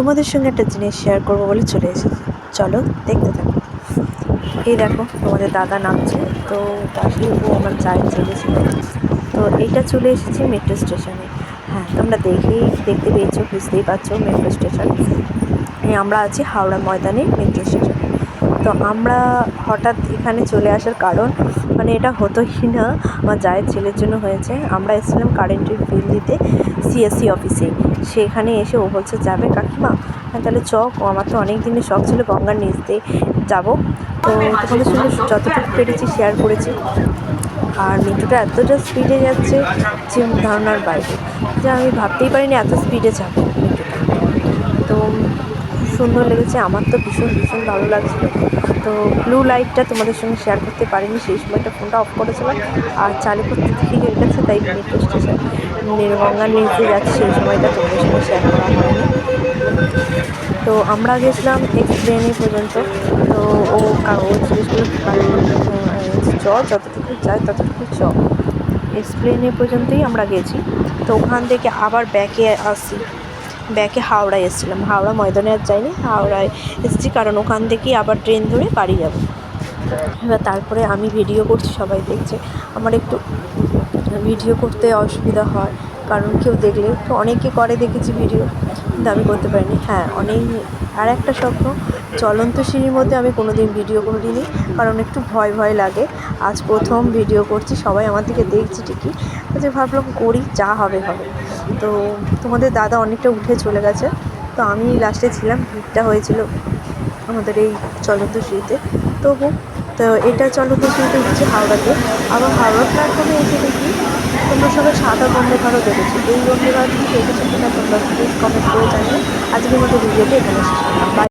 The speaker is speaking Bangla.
তোমাদের সঙ্গে একটা জিনিস শেয়ার করব বলে চলে এসেছি। চলো, দেখতে থাকো। এই দেখো, তোমাদের দাদা নামছে। তো তাকে ও আমার চায়ের ছেলে তো এইটা চলে এসেছি মেট্রো স্টেশনে হ্যাঁ তোমরা দেখেই দেখতে পেয়েছ, বুঝতেই পারছ মেট্রো স্টেশন আমরা আছি হাওড়া ময়দানে মেট্রো স্টেশন তো আমরা হঠাৎ এখানে চলে আসার কারণ মানে এটা হতোই না, আমার জায়ের ছেলের জন্য হয়েছে। আমরা এসেছিলাম কারেন্টের বিল দিতে সিএসসি অফিসে সেখানে এসে ও বলছে, যাবে কাকিমা? হ্যাঁ তাহলে চ আমার তো অনেক দিনের শখ ছিল গঙ্গার নিচ দিয়ে যাব। তো তোমাদের সঙ্গে যতটুকু পেরেছি শেয়ার করেছি। আর মেট্রোটা এতটা স্পিডে যাচ্ছে যে ধারণার বাইরে। যে আমি ভাবতেই পারিনি এত স্পিডে যাবে মেট্রোটা। তো সুন্দর লেগেছে, আমার তো ভীষণ ভীষণ ভালো লাগছিল। তো ব্লু লাইটটা তোমাদের সঙ্গে শেয়ার করতে পারিনি, সেই সময়টা ফোনটা অফ করেছিলাম। আর চালু করতে হয়ে গেছে, তাই মেট্রো স্টেশন গঙ্গার নিচে যাচ্ছে, সেই সময়টা তোমাদের সঙ্গে শেয়ার করা হয়নি। তো আমরা গেছিলাম এক্সপ্লেনে পর্যন্ত। তো ও কা- ও জিজ্ঞেস চ, যতটুকু যায় ততটুকু চ। এক্সপ্লেনে পর্যন্তই আমরা গেছি। তো ওখান থেকে আবার ব্যাকে আসি। ব্যাকে হাওড়ায় এসেছিলাম। হাওড়া ময়দানে আর যাইনি, হাওড়ায় এসেছি কারণ ওখান থেকেই আবার ট্রেন ধরে বাড়ি যাব। এবার তারপরে আমি ভিডিও করছি, সবাই দেখছে। আমার একটু ভিডিও করতে অসুবিধা হয়, কারণ কেউ দেখলে তো অনেকে করে দেখেছি ভিডিও কিন্তু আমি করতে পারিনি। হ্যাঁ অনেক আর একটা স্বপ্ন, চলন্ত সিঁড়ির মধ্যে আমি কোনো দিন ভিডিও করিনি, কারণ একটু ভয় ভয় লাগে। আজ প্রথম ভিডিও করছি, সবাই আমার দিকে দেখছি ঠিকই। যে ভাবলাম করি, যা হবে হবে। তো তোমাদের দাদা অনেকটা উঠে চলে গেছে। তো আমি লাস্টে ছিলাম, ভিড়টা হয়েছিল আমাদের এই চলন্ত সিঁড়িতে। তবু, তো এটা চলন্ত সিঁড়িতে উঠছে হাওড়াতে। আবার হাওড়া প্ল্যাটফর্মে এসে দেখি তোমরা সবাই সাদা বন্দে ভারত দেখেছ। এই বন্দে ভারত দেখেছ কিনা তোমরা প্লিজ কমেন্ট করে জানিও। আজকের মতো ভিডিওটি এখানে শেষ.